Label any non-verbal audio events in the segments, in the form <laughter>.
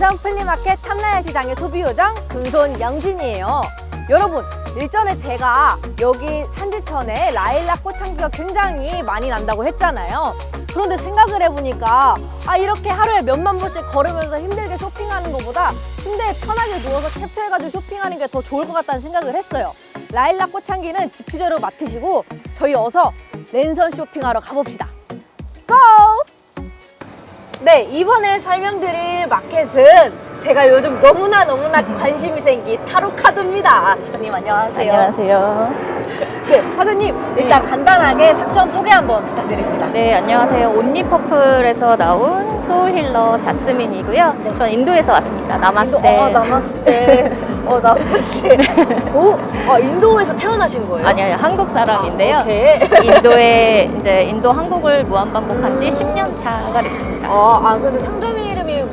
대전 플리마켓 탐나야 시장의 소비요정 금손 영진이에요. 여러분, 일전에 제가 여기 산지천에 라일락 꽃향기가 굉장히 많이 난다고 했잖아요. 그런데 생각을 해보니까 아 이렇게 하루에 몇만 보씩 걸으면서 힘들게 쇼핑하는 것보다 침대에 편하게 누워서 캡처해가지고 쇼핑하는 게 더 좋을 것 같다는 생각을 했어요. 라일락 꽃향기는 디퓨저로 맡으시고 저희 어서 랜선 쇼핑하러 가봅시다. 고! 네, 이번에 설명드릴 마켓은 제가 요즘 너무나 너무나 관심이 생긴 타로 카드입니다. 사장님 안녕하세요. 안녕하세요. 네, 사장님 일단 간단하게 상점 소개 한번 부탁드립니다. 네, 안녕하세요. 온리퍼플에서 나온 소울 힐러 자스민이고요. 네. 전 인도에서 왔습니다. 나마스테. 인도, 어, 나마스테. <laughs> 어, 나마스테. 오, 아, 인도에서 태어나신 거예요? 아니요, 아니요. 한국 사람인데요. 아, 오케이. <laughs> 인도에 이제 인도 한국을 무한 반복한 지 10년 차가 됐습니다. 아, 아, 근데 상점 이름이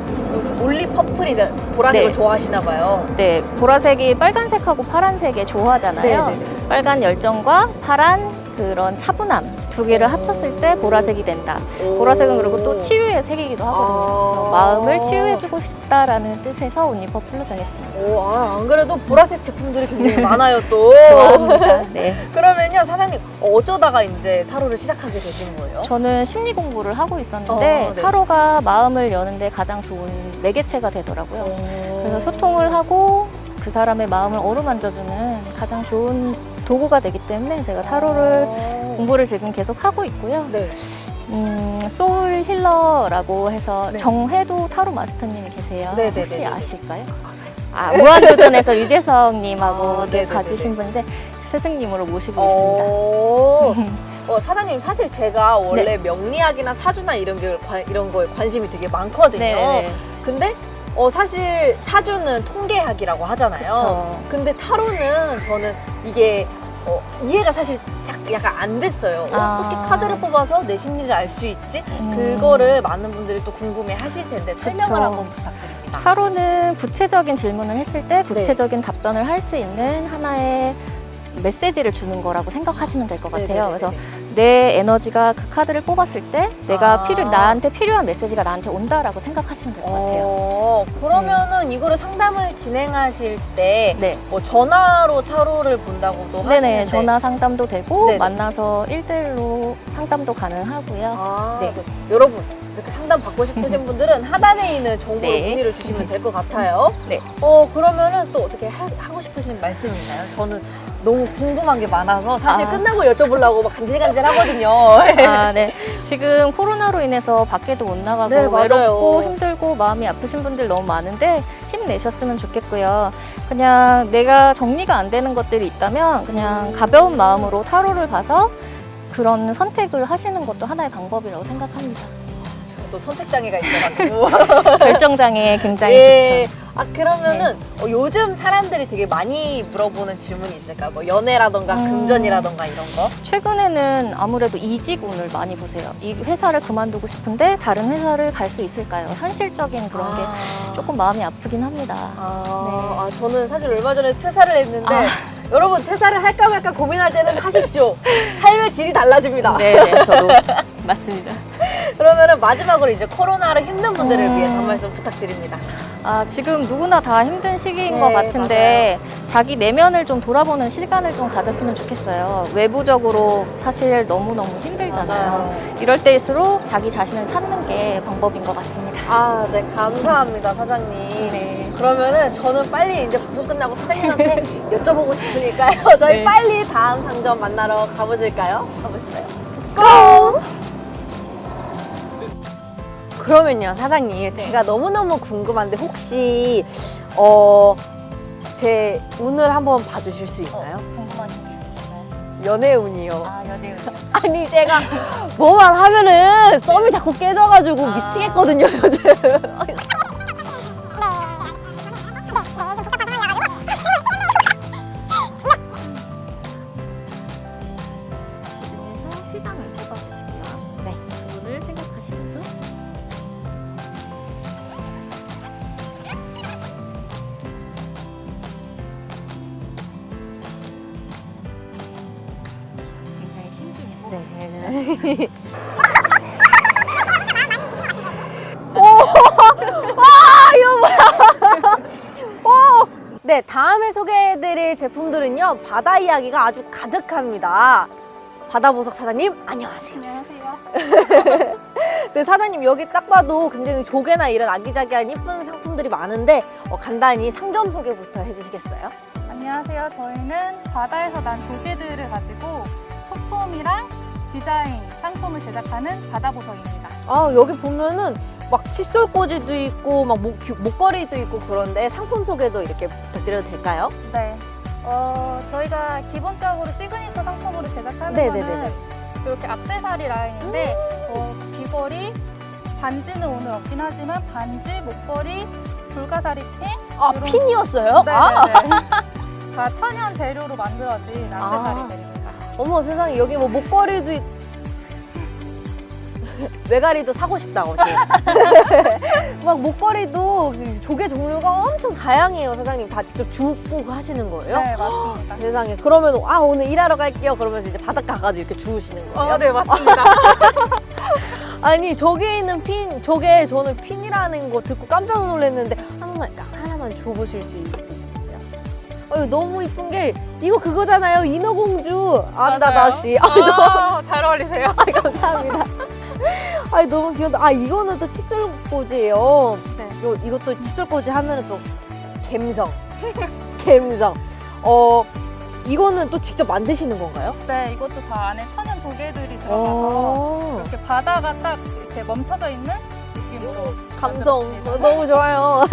올리 퍼플이 보라색을 네. 좋아하시나 봐요. 네, 보라색이 빨간색하고 파란색의 조화잖아요. 네, 네, 네. 빨간 열정과 파란 그런 차분함 두 개를 오. 합쳤을 때 보라색이 된다. 오. 보라색은 그리고 또 치유의 색이기도 하거든요. 아. 마음을 치유해주고 싶다라는 뜻에서 온리퍼플로 정했습니다. 오, 아, 안 그래도 보라색 제품들이 굉장히 <laughs> 많아요, 또. 좋아합니다. 네. 그러면요, 사장님, 어쩌다가 이제 타로를 시작하게 되신 거예요? 저는 심리 공부를 하고 있었는데 어, 네. 타로가 마음을 여는데 가장 좋은 매개체가 되더라고요. 그래서 소통을 하고 그 사람의 마음을 어루만져주는 가장 좋은 도구가 되기 때문에 제가 타로를 어. 공부를 지금 계속 하고 있고요. 네. 음, 소울 힐러라고 해서 네. 정회도 타로 마스터님이 계세요. 네, 네, 혹시 네, 네. 아실까요? 아, 무한도전에서 유재석님하고 아, 네, 네, 가주신 네, 분인데 스승님으로 모시고 어, 있습니다. 어, 사장님 사실 제가 원래 명리학이나 사주나 이런 게 관- 이런 거에 관심이 되게 많거든요. 네, 네. 근데 어, 사실 사주는 통계학이라고 하잖아요. 근데 타로는 저는 이게 어, 이해가 사실 자- 약간 안 됐어요. 아. 어떻게 카드를 뽑아서 내 심리를 알 수 있지? 음. 그거를 많은 분들이 또 궁금해 하실 텐데 설명을 그쵸. 한번 부탁드립니다. 타로는 구체적인 질문을 했을 네. 때 구체적인 답변을 할 수 있는 하나의 메시지를 주는 거라고 생각하시면 될 것 같아요. 네네네네. 그래서 내 에너지가 그 카드를 뽑았을 때 내가 아. 필요 나한테 필요한 메시지가 나한테 온다라고 생각하시면 될 것 같아요. 어, 그러면은 이거를 상담을 진행하실 때 네. 뭐 전화로 타로를 본다고도 네네 하시는데 전화 상담도 되고 네네. 만나서 일대일로 상담도 가능하고요. 아, 네. 그, 여러분 이렇게 상담 받고 싶으신 <laughs> 분들은 하단에 있는 정보를 네. 문의를 주시면 될 것 같아요. <laughs> 네. 어 그러면은 또 어떻게 하, 고 싶으신 말씀 있나요? 저는 너무 궁금한 게 많아서 사실 아. 끝나고 여쭤보려고 막 간질간질 하거든요. <laughs> 아, <laughs> 네. 지금 코로나로 인해서 밖에도 못 나가고 네, 맞아요. 외롭고 힘들고 마음이 아프신 분들 너무 많은데 힘내셨으면 좋겠고요. 그냥 내가 정리가 안 되는 것들이 있다면 그냥 음. 가벼운 마음으로 타로를 봐서 그런 선택을 하시는 것도 하나의 방법이라고 생각합니다. 제가 또 선택 장애가 <laughs> 있어가지고. 결정장애 굉장히 예. 좋죠. 아 그러면은 어, 요즘 사람들이 되게 많이 물어보는 질문이 있을까요? 뭐 연애라던가 음. 금전이라던가 이런 거. 최근에는 아무래도 이직운을 많이 보세요. 이 회사를 그만두고 싶은데 다른 회사를 갈 수 있을까요? 현실적인 그런 게 아. 조금 마음이 아프긴 합니다. 아, 네. 아, 저는 사실 얼마 전에 퇴사를 했는데 아. <laughs> 여러분 퇴사를 할까 말까 고민할 때는 하십시오. <laughs> 삶의 질이 달라집니다. 네, 네, 저도 <laughs> 맞습니다. 그러면은 마지막으로 이제 코로나를 힘든 분들을 음. 위해서 한 말씀 부탁드립니다. 아, 지금 누구나 다 힘든 시기인 네, 것 같은데 자기 내면을 좀 돌아보는 시간을 좀 가졌으면 좋겠어요. 외부적으로 사실 너무너무 힘들잖아요. 이럴 때일수록 자기 자신을 찾는 게 방법인 것 같습니다. 아, 네, 감사합니다, 사장님. 네. 그러면은 저는 빨리 이제 방송 끝나고 사장님한테 <laughs> 여쭤보고 싶으니까요. <laughs> 저희 네. 빨리 다음 상점 만나러 가보실까요? 가보실까요? 고! 그러면요, 사장님. 네. 제가 너무너무 궁금한데 혹시, 어, 제 운을 한번 봐주실 수 있나요? 궁금하신 게 있으신가요? 연애 운이요. 아, 연애운. <laughs> 아니, 제가 뭐만 하면은 썸이 자꾸 깨져가지고 아. 미치겠거든요, 요즘. 네. 오! 와, 이거 뭐야? 오! 네, 다음에 소개해드릴 제품들은요, 바다 이야기가 아주 가득합니다. 바다보석 사장님, 안녕하세요. 안녕하세요. <laughs> 네, 사장님, 여기 딱 봐도 굉장히 조개나 이런 아기자기한 예쁜 상품들이 많은데, 어, 간단히 상점 소개부터 해주시겠어요? 안녕하세요. 저희는 바다에서 난 조개들을 가지고 소품이랑 디자인, 상품을 제작하는 바다보석입니다. 아, 여기 보면은 막 칫솔꽂이도 있고, 막 목, 목걸이도 있고 그런데 상품 소개도 이렇게 부탁드려도 될까요? 네. 어, 저희가 기본적으로 시그니처 상품으로 제작하는 네네네네. 거는 이렇게 악세사리 라인인데 어, 귀걸이, 반지는 오늘 없긴 하지만 반지, 목걸이, 불가사리 핀, 아, 이런- 핀이었어요? 아, 네네네. 다 천연 재료로 만들어진 악세사리들입니다. 어머 세상에 여기 뭐 목걸이도 있... 외가리도 사고 싶다고 지금. <laughs> 막 목걸이도 그 조개 종류가 엄청 다양해요 사장님 다 직접 주고 하시는 거예요? 네, 맞습니다. <gasps> 세상에 그러면 아 오늘 일하러 갈게요 그러면서 이제 바닷가 가서 이렇게 주우시는 거예요? 어, 네, 맞습니다. <laughs> 아니 저기에 있는 핀 저게 저는 핀이라는 거 듣고 깜짝 놀랐는데 하나만 하나만 줘보실 수 있으시겠어요? 어, 너무 이쁜 게 이거 그거잖아요 인어공주 안다다 씨. 아, 아, 잘 어울리세요. <laughs> 아이, 감사합니다. <laughs> 아이 너무 귀엽다. 아 이거는 또 칫솔꽂이에요. 네. 요 이것도 칫솔꽂이 하면은 또 갬성, <laughs> 갬성. 어 이거는 또 직접 만드시는 건가요? 네, 이것도 다 안에 천연 조개들이 들어가서 어, 이렇게 바다가 딱 이렇게 멈춰져 있는 느낌으로 감성 만들었습니다. 어, 너무 좋아요.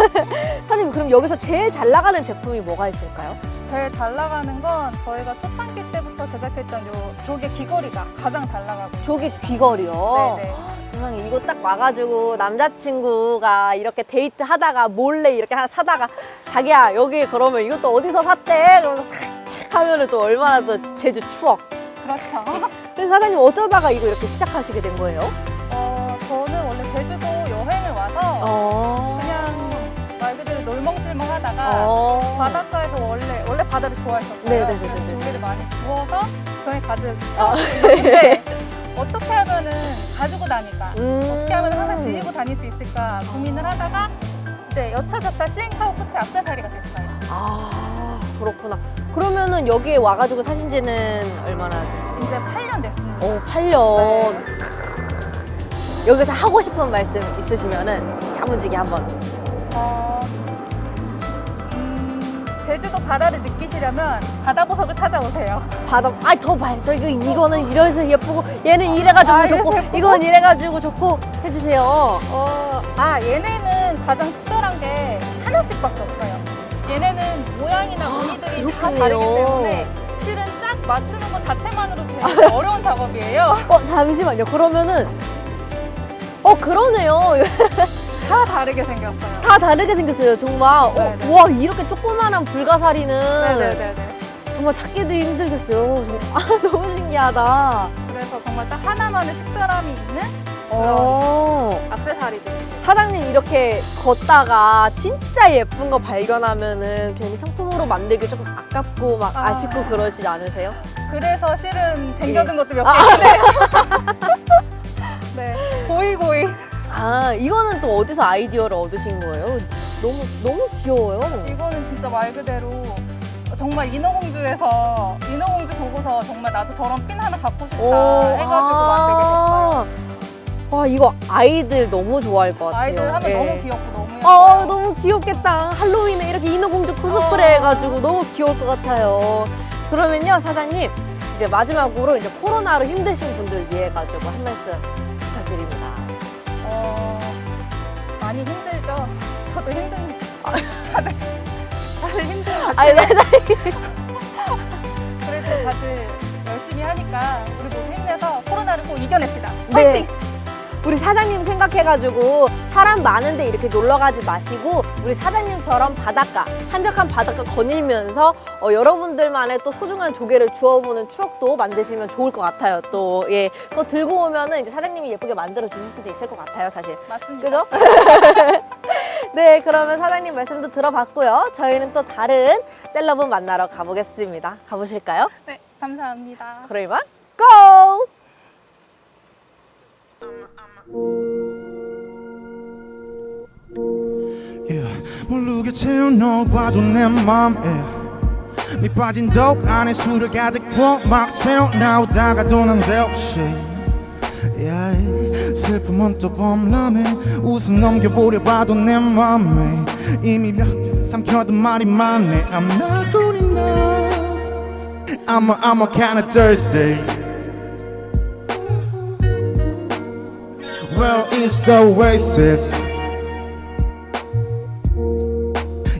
사장님 그럼 여기서 제일 잘 나가는 제품이 뭐가 있을까요? 제일 잘 나가는 건 저희가 초창기 때부터 제작했던 요 조개 귀걸이가 가장 잘 나가고. 조개 귀걸이요. 네네. 세상에 이거 딱 와가지고 남자친구가 이렇게 데이트 하다가 몰래 이렇게 하나 사다가 자기야 여기 그러면 이것도 어디서 샀대? 그러면서 탁탁 하면은 또 얼마나 또 제주 추억. 그렇죠. <laughs> 그래서 사장님 어쩌다가 이거 이렇게 시작하시게 된 거예요? 어, 저는 원래 제주도 여행을 와서 어. 하다가 어. 바닷가에서 원래 원래 바다를 좋아했었어요. 네네네네네. 그래서 조개를 많이 구워서 병에 가득 아. 어떻게 하면은 가지고 다닐까? 음. 어떻게 하면 항상 지니고 다닐 수 있을까 고민을 하다가 이제 여차저차 시행착오 끝에 악세사리가 됐어요. 아 그렇구나. 그러면은 여기에 와가지고 사신 지는 얼마나 되죠? 이제 8년 됐습니다. 오 8년. 여기서 하고 싶은 말씀 있으시면은 야무지게 한번. 어, 음, 제주도 바다를 느끼시려면 바다 보석을 찾아오세요. 바다 아더 말, 더 이거 이거는 이래서 예쁘고 얘는 이래가지고 아, 좋고 예쁘고? 이건 이래가지고 좋고 해주세요. 어, 아 얘네는 가장 특별한 게 하나씩밖에 없어요. 얘네는 모양이나 무늬들이 다 그렇군요. 다르기 때문에 실은 짝 맞추는 것 자체만으로도 되게 <laughs> 어려운 작업이에요. 어 잠시만요. 그러면은 어 그러네요. 다 다르게 생겼어요. 다 다르게 생겼어요. 정말. 어, 네네. 와 이렇게 조그만한 불가사리는 네네네네. 정말 찾기도 힘들겠어요. <laughs> 아 너무 신기하다. 그래서 정말 딱 하나만의 특별함이 있는 어. 악세사리들입니다. 사장님 이렇게 걷다가 진짜 예쁜 거 발견하면은 괜히 상품으로 만들기 조금 아깝고 막 아. 아. 쉽고 그러시지 않으세요? 그래서 실은 쟁겨둔 예. 것도 몇 개 있는데요. <laughs> 네, 고이 고이. 아 이거는 또 어디서 아이디어를 얻으신 거예요? 너무 너무 귀여워요. 이거는 진짜 말 그대로 정말 인어공주에서 인어공주 보고서 정말 나도 저런 핀 하나 갖고 싶다 해가지고 만들게 됐어요. 아. 와 이거 아이들 너무 좋아할 것 같아요. 아이들 하면 예. 너무 귀엽고 너무 예뻐요. 어 너무 귀엽겠다. 할로윈에 이렇게 인어공주 코스프레 어. 해가지고 너무 귀여울 것 같아요. 그러면요 사장님 이제 마지막으로 이제 코로나로 힘드신 분들 위해 가지고 한 말씀 저도 힘듭니다. 다들 다들 힘들어. 아니 네, 그래도 다들 열심히 하니까 우리 모두 힘내서 코로나를 꼭 이겨냅시다. 네. 파이팅! 우리 사장님 생각해가지고 사람 많은데 이렇게 놀러 가지 마시고 우리 사장님처럼 바닷가 한적한 바닷가 거닐면서 어, 여러분들만의 또 소중한 조개를 주워보는 추억도 만드시면 좋을 것 같아요. 또 예, 그거 들고 오면은 이제 사장님이 예쁘게 만들어 주실 수도 있을 것 같아요, 사실. 맞습니다. 그죠? <laughs> 네, 그러면 사장님 말씀도 들어봤고요. 저희는 또 다른 셀럽분 만나러 가보겠습니다. 가보실까요? 네, 감사합니다. 그러면 고! Yeah, 모르게 채워넣어봐도 내 맘에 밑 빠진 독 안에 술을 가득 부어 새어 나오다가 도 난 데 없이 yeah. 슬픔은 또 범람해 웃음 넘겨보려 봐도 내 맘에 이미 몇 삼켜둔 말이 많네 I'm not good enough I'm a, I'm a kinda thirsty Well, it's the oasis.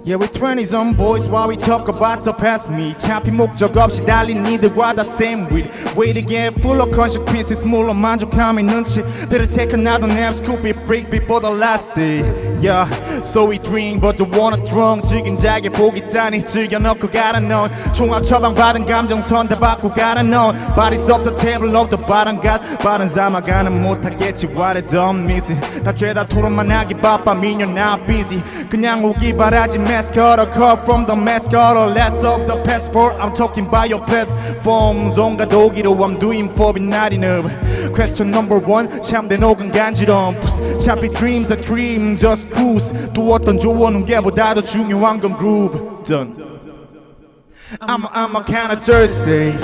Yeah, we 20s on boys while we talk about the past me. 잡힌 목적 없이 달린 이들과 다 same with. Way to get full of consequences. 물론 만족함의 눈치. Better take another nap, scoop it, freak before the last day. Yeah, so we drink, but don't wanna drunk. 즐긴 자기 보기 따니 즐겨 넣고 갈아 넣은. 종합 처방 받은 감정선 다 받고 갈아 넣은. Bodies off the table, off the bottom. got 빠른 삼아가는 못하겠지. What a dumb missing. 다 죄다 토론만 하기 바빠. 미녀 now busy. 그냥 오기 바라지. Mascot a call from the mascot or less of the passport. I'm talking by your platforms. 온갖 독일어 I'm doing for it not enough. Question number one. 참된 혹은 간지럼. 차피 dreams a dream. Just cruise. 또 어떤 조언은 게보다 더 중요한 건 groove. Done. I'm, I'm a kinda thirsty.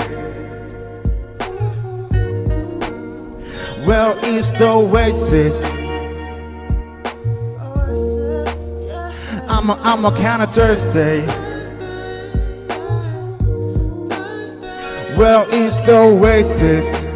Well, it's the oasis. I'm a, I'm a kinda thirsty. Well, it's the oasis.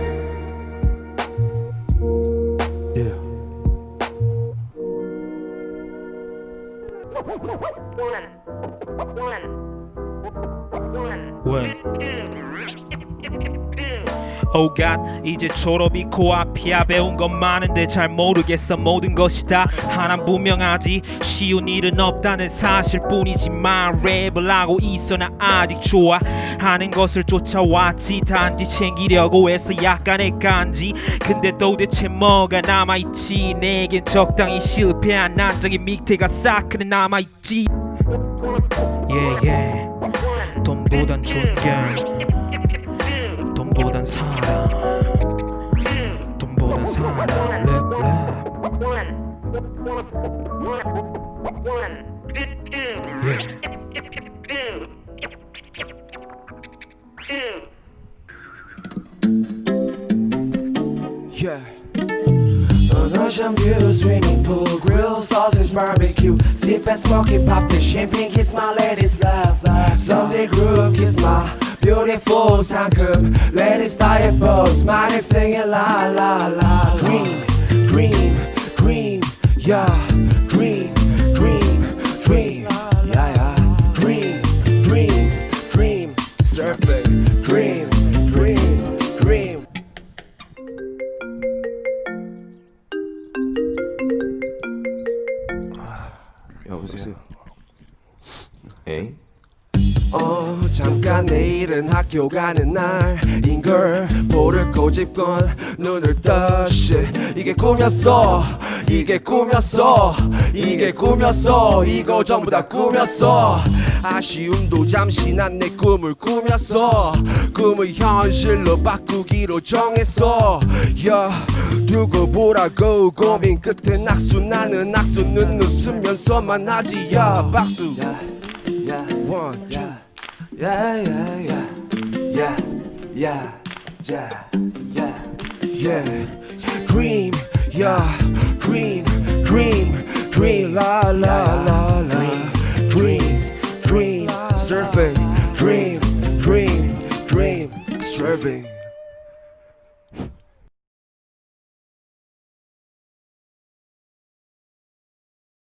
God 이제 졸업이 코앞이야. 배운 건 많은데 잘 모르겠어. 모든 것이 다. 하나 분명하지. 쉬운 일은 없다는 사실뿐이지만 랩을 하고 있어. 나 아직 좋아하는 것을 쫓아왔지. 단지 챙기려고 해서 약간의 간지. 근데 도대체 뭐가 남아있지? 내겐 적당히 실패한 난적인 밑에가 싸크는 남아있지. Yeah, yeah. 돈보단 존경 돈보단 사랑 돈보단 사랑 랩랩 Yeah. On ocean view, swimming pool, grill, sausage, barbecue. Sip and smoke it, pop the champagne, Diet pose, smiling, singing la la la. Dream, dream, dream, yeah. 학교 가는 날인 걸 볼을 꼬집건 눈을 떠 shit. 이게 꿈이었어 이게 꿈이었어 이게 꿈이었어 이거 전부 다 꿈이었어 아쉬움도 잠시 난 내 꿈을 꾸몄어 꿈을 현실로 바꾸기로 정했어 yeah. 두고 보라고 고민 끝에 낙수 나는 낙수는 웃으면서만 하지 yeah. 박수 One, two. Yeah, yeah, yeah. Yeah, yeah, yeah, yeah, yeah. Dream, yeah. Dream, dream, dream. La, la, la, la. Dream, dream. Surfing. Dream, dream, dream. Surfing.